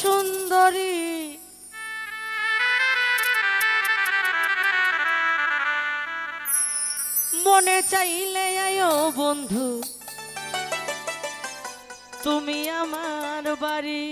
সুন্দরী। মনে চাইলে আয়ো বন্ধু তুমি আমার বাড়ি।